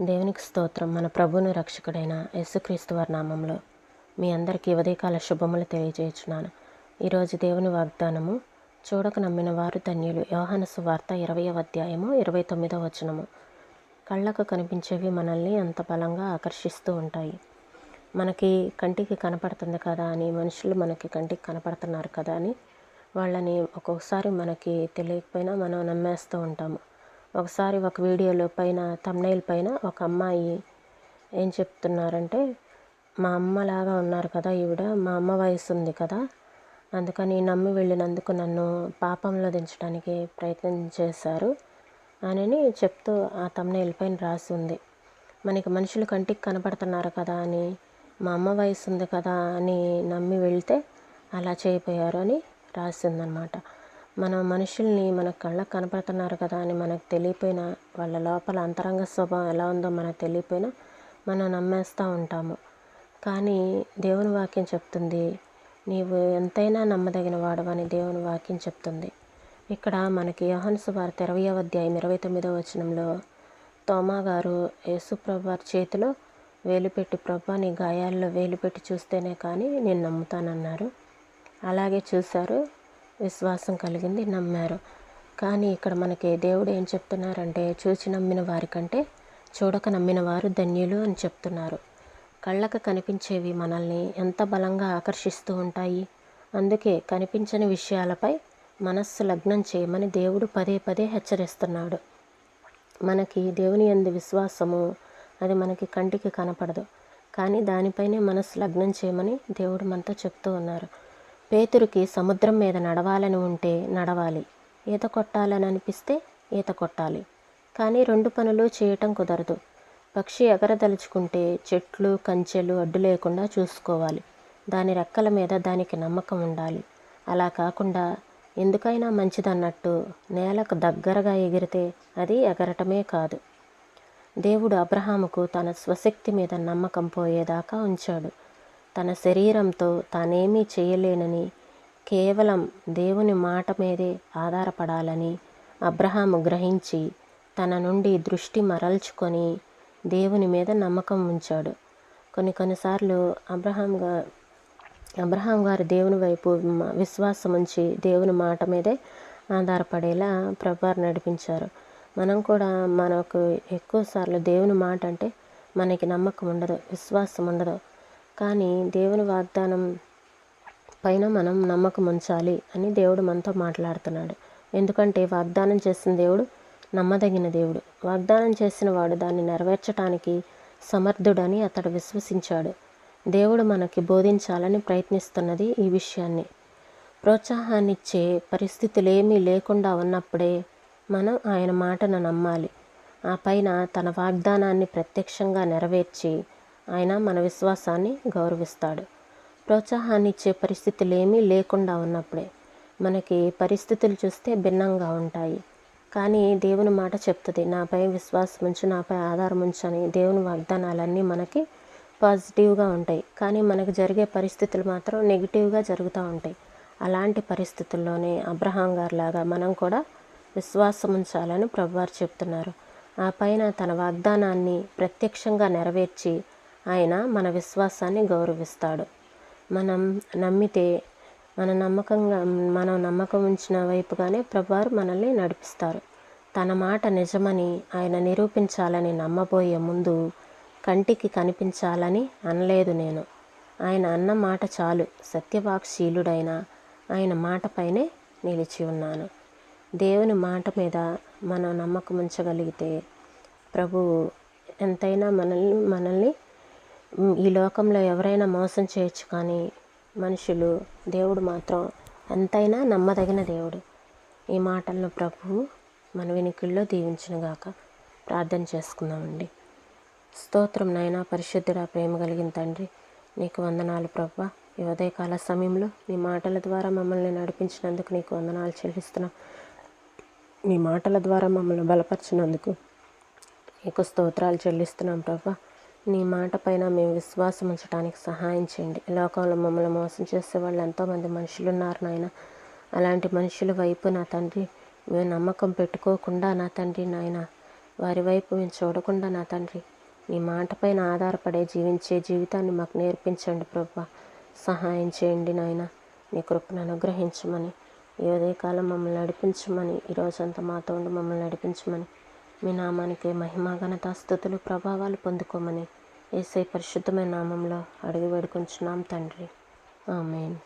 దేవునికి స్తోత్రం. మన ప్రభువును రక్షకుడైన యేసుక్రీస్తు వారి నామంలో మీ అందరికీ ఉదయకాల శుభములు తెలియజేయుచున్నాను. ఈరోజు దేవుని వాగ్దానము చూడక నమ్మిన వారు ధన్యులు. యోహాను సువార్త ఇరవై అధ్యాయము ఇరవై తొమ్మిదో వచనము. కళ్ళకు కనిపించేవి మనల్ని అంత బలంగా ఆకర్షిస్తూ ఉంటాయి. మనకి కంటికి కనపడుతుంది కదా అని మనుషులు మనకి కంటికి కనపడుతున్నారు కదా అని వాళ్ళని ఒక్కొక్కసారి మనకి తెలియకపోయినా మనం నమ్మేస్తూ ఉంటాము. ఒకసారి ఒక వీడియోలో పైన తమ్నైల్ పైన ఒక అమ్మాయి ఏం చెప్తున్నారంటే మా అమ్మలాగా ఉన్నారు కదా ఈవిడ మా అమ్మ వయసు ఉంది కదా అందుకని నమ్మి వెళ్ళినందుకు నన్ను పాపంలో దించడానికి ప్రయత్నం చేశారు అని చెప్తూ ఆ తమ్నైల్ పైన రాసి ఉంది. మనకి మనుషులు కంటికి కనపడుతున్నారు కదా అని మా అమ్మ వయసు ఉంది కదా అని నమ్మి వెళ్తే అలా చేయపోయారు అని రాసిందనమాట మన మనుషుల్ని మన కళ్ళకు కనపడుతున్నారు కదా అని మనకు తెలియపోయినా వాళ్ళ లోపల అంతరంగ స్వభావం ఎలా ఉందో మనకు తెలియపోయినా మనం నమ్మేస్తూ ఉంటాము. కానీ దేవుని వాక్యం చెప్తుంది నీవు ఎంతైనా నమ్మదగిన వాడవని దేవుని వాక్యం చెప్తుంది. ఇక్కడ మనకి యోహన్సు వార్త ఇరవై అధ్యాయం ఇరవై తొమ్మిదవ వచనంలో తోమా గారు యేసుప్రభు వారి చేతిలో వేలు పెట్టి ప్రభా నీ గాయాల్లో వేలు పెట్టి చూస్తేనే కానీ నేను నమ్ముతానన్నారు. అలాగే చూశారు. విశ్వాసం కలిగింది నమ్మారు. కానీ ఇక్కడ మనకి దేవుడు ఏం చెప్తున్నారంటే చూచి నమ్మిన వారికంటే చూడక నమ్మిన వారు ధన్యులు అని చెప్తున్నారు. కళ్ళకు కనిపించేవి మనల్ని ఎంత బలంగా ఆకర్షిస్తూ ఉంటాయి. అందుకే కనిపించని విషయాలపై మనస్సు లగ్నం చేయమని దేవుడు పదే పదే హెచ్చరిస్తున్నాడు. మనకి దేవుని ఎందు విశ్వాసము అది మనకి కంటికి కనపడదు. కానీ దానిపైనే మనస్సు లగ్నం చేయమని దేవుడు మనతో చెప్తూ ఉన్నారు. పేతురికి సముద్రం మీద నడవాలని ఉంటే నడవాలి. ఈత కొట్టాలని అనిపిస్తే ఈత కొట్టాలి. కానీ రెండు పనులు చేయటం కుదరదు. పక్షి ఎగరదలుచుకుంటే చెట్లు కంచెలు అడ్డు లేకుండా చూసుకోవాలి. దాని రెక్కల మీద దానికి నమ్మకం ఉండాలి. అలా కాకుండా ఎందుకైనా మంచిదన్నట్టు నేలకు దగ్గరగా ఎగిరితే అది ఎగరటమే కాదు. దేవుడు అబ్రహాముకు తన స్వశక్తి మీద నమ్మకం పోయేదాకా ఉంచాడు. తన శరీరంతో తానేమీ చేయలేనని కేవలం దేవుని మాట మీదే ఆధారపడాలని అబ్రహాము గ్రహించి తన నుండి దృష్టి మరల్చుకొని దేవుని మీద నమ్మకం ఉంచాడు. కొన్ని కొన్నిసార్లు అబ్రహాం గా అబ్రహాం గారు దేవుని వైపు విశ్వాసం ఉంచి దేవుని మాట మీదే ఆధారపడేలా ప్రభారు నడిపించారు. మనం కూడా మనకు ఎక్కువసార్లు దేవుని మాట అంటే మనకి నమ్మకం ఉండదు విశ్వాసం ఉండదు. కానీ దేవుని వాగ్దానం పైన మనం నమ్మకం ఉంచాలి అని దేవుడు మనతో మాట్లాడుతున్నాడు. ఎందుకంటే వాగ్దానం చేసిన దేవుడు నమ్మదగిన దేవుడు. వాగ్దానం చేసిన వాడు దాన్ని నెరవేర్చడానికి సమర్థుడని అతడు విశ్వసించాడు. దేవుడు మనకి బోధించాలని ప్రయత్నిస్తున్నది ఈ విషయాన్ని. ప్రోత్సాహాన్నిచ్చే పరిస్థితులేమీ లేకుండా ఉన్నప్పుడే మనం ఆయన మాటను నమ్మాలి. ఆ పైన తన వాగ్దానాన్ని ప్రత్యక్షంగా నెరవేర్చి ఆయన మన విశ్వాసాన్ని గౌరవిస్తాడు. ప్రోత్సాహాన్ని ఇచ్చే పరిస్థితులు ఏమీ లేకుండా ఉన్నప్పుడే మనకి పరిస్థితులు చూస్తే భిన్నంగా ఉంటాయి. కానీ దేవుని మాట చెప్తుంది నాపై విశ్వాసం ఉంచు నాపై ఆధారం ఉంచని దేవుని వాగ్దానాలన్నీ మనకి పాజిటివ్గా ఉంటాయి. కానీ మనకు జరిగే పరిస్థితులు మాత్రం నెగిటివ్గా జరుగుతూ ఉంటాయి. అలాంటి పరిస్థితుల్లోనే అబ్రహాం గారిలాగా మనం కూడా విశ్వాసం ఉంచాలని ప్రభువారు చెప్తున్నారు. ఆ పైన తన వాగ్దానాన్ని ప్రత్యక్షంగా నెరవేర్చి ఆయన మన విశ్వాసాన్ని గౌరవిస్తాడు. మనం నమ్మితే మన నమ్మకంగా మనం నమ్మకం ఉంచిన వైపుగానే ప్రభువారు మనల్ని నడిపిస్తారు. తన మాట నిజమని ఆయన నిరూపించాలని నమ్మబోయే ముందు కంటికి కనిపించాలని అనలేదు నేను. ఆయన అన్న మాట చాలు. సత్యవాక్శీలుడైన ఆయన మాటపైనే నిలిచి ఉన్నాను. దేవుని మాట మీద మనం నమ్మకం ఉంచగలిగితే ప్రభువు ఎంతైనా మనల్ని మనల్ని ఈ లోకంలో ఎవరైనా మోసం చేయొచ్చు కానీ మనుషులు దేవుడు మాత్రం ఎంతైనా నమ్మదగిన దేవుడు. ఈ మాటలను ప్రభువు మన వినికిల్లో దీవించినగాక ప్రార్థన చేసుకుందామండి. స్తోత్రం నైనా పరిశుద్ధుడా ప్రేమ కలిగిన తండ్రి నీకు వందనాలు ప్రభా. ఈ ఉదయకాల సమయంలో నీ మాటల ద్వారా మమ్మల్ని నడిపించినందుకు నీకు వందనాలు చెల్లిస్తున్నాం. నీ మాటల ద్వారా మమ్మల్ని బలపరిచినందుకు నీకు స్తోత్రాలు చెల్లిస్తున్నాం ప్రభా. నీ మాట పైన మేము విశ్వాసం ఉంచడానికి సహాయం చేయండి. లోకంలో మమ్మల్ని మోసం చేసే వాళ్ళు ఎంతోమంది మనుషులు ఉన్నారు నాయన. అలాంటి మనుషుల వైపు నా తండ్రి మేము నమ్మకం పెట్టుకోకుండా నా తండ్రి నాయన. వారి వైపు మేము చూడకుండా నా తండ్రి నీ మాట పైన ఆధారపడే జీవించే జీవితాన్ని మాకు నేర్పించండి ప్రభా. సహాయం చేయండి నాయన. నీ కృపను అనుగ్రహించమని ఈ ఉదయకాలం మమ్మల్ని నడిపించమని ఈ రోజంతా మాతో ఉండి మమ్మల్ని నడిపించమని మీ నామానికి మహిమా ఘనత స్థుతులు ప్రభావాలు పొందుకోమని ఏసై పరిశుద్ధమైన నామంలో అడిగి వేడుకుంటున్నాం తండ్రి. ఆమెన్.